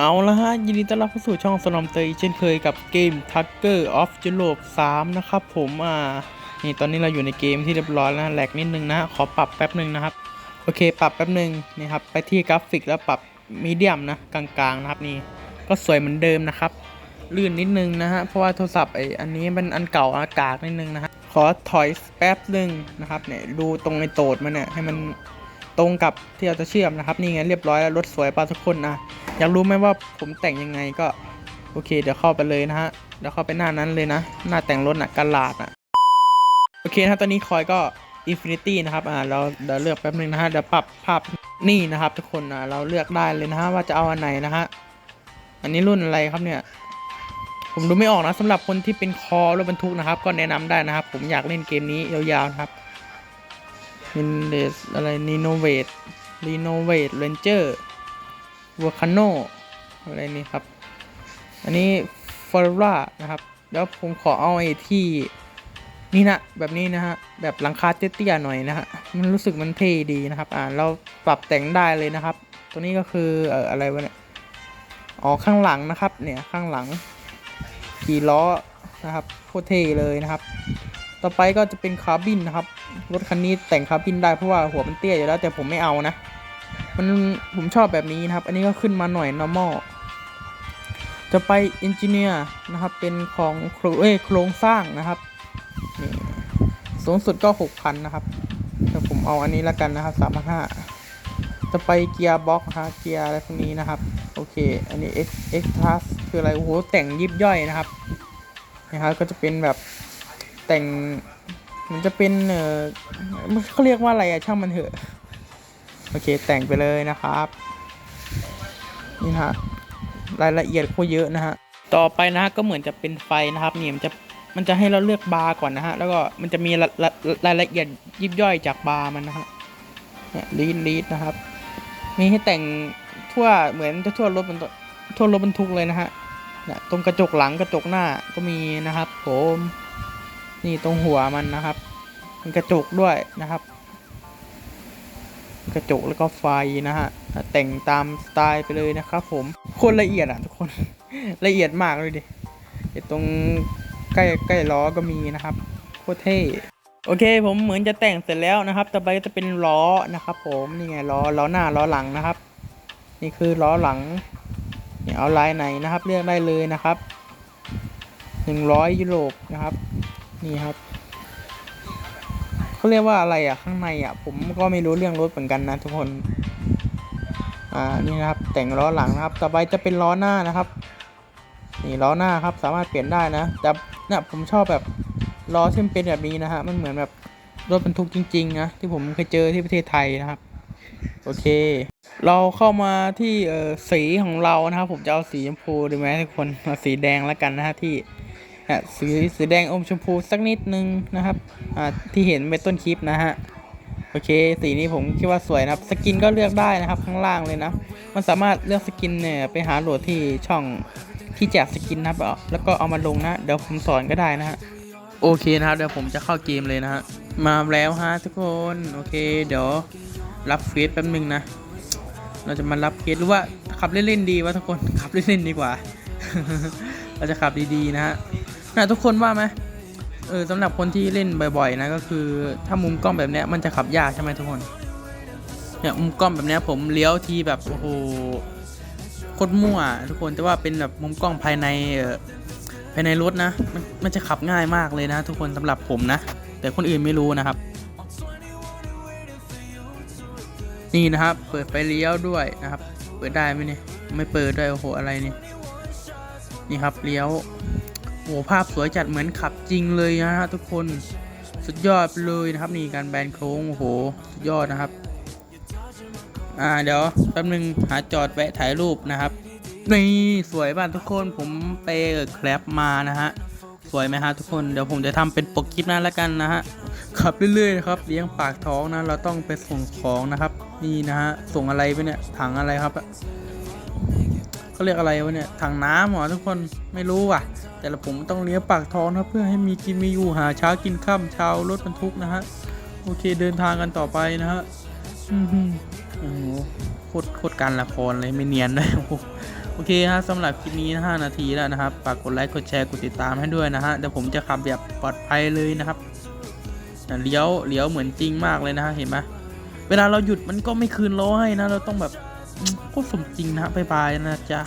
เอาละฮะ ยินดีต้อนรับเข้าสู่ช่องสนอมเตยเช่นเคยกับเกม Tugger of Europe 3 นะครับผมอ่านี่ตอนนี้เราอยู่ในเกมที่เรียบร้อยแล้วแหลกนิดนึงนะ ขอปรับแป๊บนึงนะครับ โอเค ปรับแป๊บนึงนี่ครับ ไปที่กราฟิกแล้วปรับมีเดียมนะ กลางๆ นะครับนี่ ก็สวยเหมือนเดิมนะครับ ลื่นนิดนึงนะฮะ เพราะว่าโทรศัพท์ไออันนี้เป็นอันเก่าอากาศนิดนึงนะฮะขอถอยแป๊บนึงนะครับเนี่ยดูตรงในโตดมันเนี่ยให้มันตรงกับที่เราจะเชื่อมนะครับนี่ไงเรียบร้อยแล้วรถสวยปาทุกคนนะ อยากรู้ไหมว่าผมแต่งยังไงก็ โอเค เดี๋ยวเข้าไปเลยนะฮะเดี๋ยวเข้าไปหน้านั้นเลยนะ หน้าแต่งรถน่ะกันลาดอะโอเคนะครับตอนนี้คอยก็ Infinity นะครับอ่าเราเดี๋ยวเลือกแป๊บนึงนะฮะเดี๋ยวปรับภาพนี่นะครับ ทุกคนอ่าเราเลือกได้เลยนะฮะว่าจะเอาอันไหนนะฮะอันนี้รุ่นอะไรครับเนี่ย ผมดูไม่ออกนะสำหรับคนที่เป็นคอรถบรรทุกนะครับ ก็แนะนำได้นะครับ ผมอยากเล่นเกมนี้ยาวๆนะครับมินเดสอะไรนีโนเวทรีโนเวทเรนเจอร์ วอคาโนอะไรนี่ครับ อันนี้ฟอร์รานะครับ แล้วผมขอเอาไอ้ที่นี่นะแบบนี้นะฮะ แบบหลังคาเตี้ยๆหน่อยนะฮะ มันรู้สึกมันเท่ดีนะครับ อ่าเราปรับแต่งได้เลยนะครับ ตัวนี้ก็คือเอ่ออะไรวะเนี่ย อ๋อข้างหลังนะครับ เนี่ยข้างหลังกี่ล้อนะครับโคตรเท่เลยนะครับ ต่อไปก็จะเป็นคาร์บินนะครับ รถคันนี้แต่งคาร์บินได้เพราะว่าหัวมันเตี้ยอยู่แล้วแต่ผมไม่เอานะ มันผมชอบแบบนี้นะครับ อันนี้ก็ขึ้นมาหน่อย normal จะไป engineer นะครับ เป็นของโครงเอ้โครงสร้างนะครับนี่สูงสุดก็ 6,000 นะครับแต่ผมเอาอันนี้แล้วกันนะครับ3,500จะไปเกียร์บ็อกฮะเกียร์อะไรพวกนี้นะครับ โอเค อันนี้ X X Plus คืออะไร โอ้โห แต่งยิบย่อยนะครับนะครับ ก็จะเป็นแบบแต่งมันจะเป็นเออเขาเรียกว่าอะไรอะช่างมันเถอะ โอเคแต่งไปเลยนะครับ นี่ฮะรายละเอียดโคเยอะนะฮะต่อไปนะฮะก็เหมือนจะเป็นไฟนะครับนี่มันจะมันจะให้เราเลือกบาร์ก่อนนะฮะแล้วก็มันจะมีรายละเอียดยิบย่อยจากบาร์มันนะฮะเนี่ยลีดลีดนะครับ มีให้แต่งทั่วเหมือนจะทั่วรถบรรทั่วรถบรรทุกเลยนะฮะเนี่ยตรงกระจกหลังกระจกหน้าก็มีนะครับผมนี่ตรงหัวมันนะครับมีกระจกด้วยนะครับ กระจกแล้วก็ไฟนะฮะ แต่งตามสไตล์ไปเลยนะครับผมโคนละเอียดอะทุกคน ละเอียดมากเลยดิไอตรงใกล้ใกล้ล้อก็มีนะครับโคตรเท่โอเค ผมเหมือนจะแต่งเสร็จแล้วนะครับ ต่อไปจะเป็นล้อนะครับ ผมนี่ไงล้อล้อหน้าล้อหลังนะครับ นี่คือล้อหลังนี่เอาลายไหนนะครับ เลือกได้เลยนะครับหนึ่งร้อยยุโรปนะครับ นี่ครับ เขาเรียกว่าอะไรอะข้างในอะ ผมก็ไม่รู้เรื่องรถเหมือนกันนะทุกคน อ่านี่นะครับแต่งล้อหลังนะครับ ต่อไปจะเป็นล้อหน้านะครับ นี่ล้อหน้าครับสามารถเปลี่ยนได้นะ แต่เนี่ยผมชอบแบบล้อที่มันเป็นแบบนี้นะฮะมันเหมือนแบบรถบรรทุกจริงๆนะที่ผมเคยเจอที่ประเทศไทยนะครับ โอเค เราเข้ามาที่สีของเรานะครับ ผมจะเอาสีชมพูดีไหมทุกคนเอาสีแดงแล้วกันนะฮะที่ อะสีสีแดงอมชมพูสักนิดนึงนะครับอ่าที่เห็นเป็นต้นคลิปนะฮะโอเค สีนี้ผมคิดว่าสวยนะครับ สกินก็เลือกได้นะครับข้างล่างเลยนะ มันสามารถเลือกสกินเนี่ยไปหาโหลดที่ช่องที่แจกสกินนะครับแล้วก็เอามาลงนะ เดี๋ยวผมสอนก็ได้นะฮะโอเคนะครับเดี๋ยวผมจะเข้าเกมเลยนะฮะมาแล้วฮะทุกคนโอเค เดี๋ยวรับเฟซแป๊บนึงนะ เราจะมารับเฟซหรือว่าขับเล่นๆดีวะทุกคนขับเล่นๆดีกว่า เราจะขับดีๆนะฮะ นะทุกคนว่าไหมเออสำหรับคนที่เล่นบ่อยๆ นะก็คือ ถ้ามุมกล้องแบบเนี้ยมันจะขับยากใช่ไหมทุกคนเนี่ยมุมกล้องแบบเนี้ยผมเลี้ยวทีแบบโอ้โหโคตรมั่ว ทุกคนแต่ว่าเป็นแบบมุมกล้องภายในเออภายในรถนะมันมันจะขับง่ายมากเลยนะ ทุกคนสำหรับผมนะ แต่คนอื่นไม่รู้นะครับ นี่นะครับ เปิดไฟเลี้ยวด้วยนะครับ เปิดได้ไหมเนี่ยไม่เปิดด้วยโอ้โหอะไรนี่นี่ครับเลี้ยว โอ้โหภาพสวยจัดเหมือนขับจริงเลยนะฮะทุกคนสุดยอดเลยนะครับนี่การแบนโค้งโอ้โหสุดยอดนะครับ อ่าเดี๋ยวแป๊บนึงหาจอดแวะถ่ายรูปนะครับนี่สวยป่ะทุกคนผมไปเออแคลปมานะฮะสวยไหมฮะทุกคนเดี๋ยวผมจะทำเป็นปกคลิปนั้นล้วกันนะฮะขับเรื่อยๆนะครับเลี้ยงปากท้องนะเราต้องไปส่งของนะครับ นี่นะฮะส่งอะไรไปเนี่ยถังอะไรครับ เขาเรียกอะไรวะเนี่ยถังน้ำหรอทุกคนไม่รู้ว่ะ แต่ละผมต้องเลี้ยงปากท้องนะเพื่อให้มีกินมีอยู่หาเช้ากินค่ำเช้ารถบรรทุกนะฮะโอเคเดินทางกันต่อไปนะฮะอืมโอ้โหโคตรโคตรการละครเลยไม่เนียนเลยโอโอเคฮะสำหรับคลิปนี้5นาทีแล้วนะครับฝากกดไลค์กดแชร์กดติดตามให้ด้วยนะฮะเดี๋ยวผมจะขับแบบปลอดภัยเลยนะครับเลี้ยวเลี้ยวเหมือนจริงมากเลยนะฮะเห็นไหมเวลาเราหยุดมันก็ไม่คืนล้อให้นะ เราต้องแบบ ก็สมจริงนะบ๊ายบายนะจ๊ะ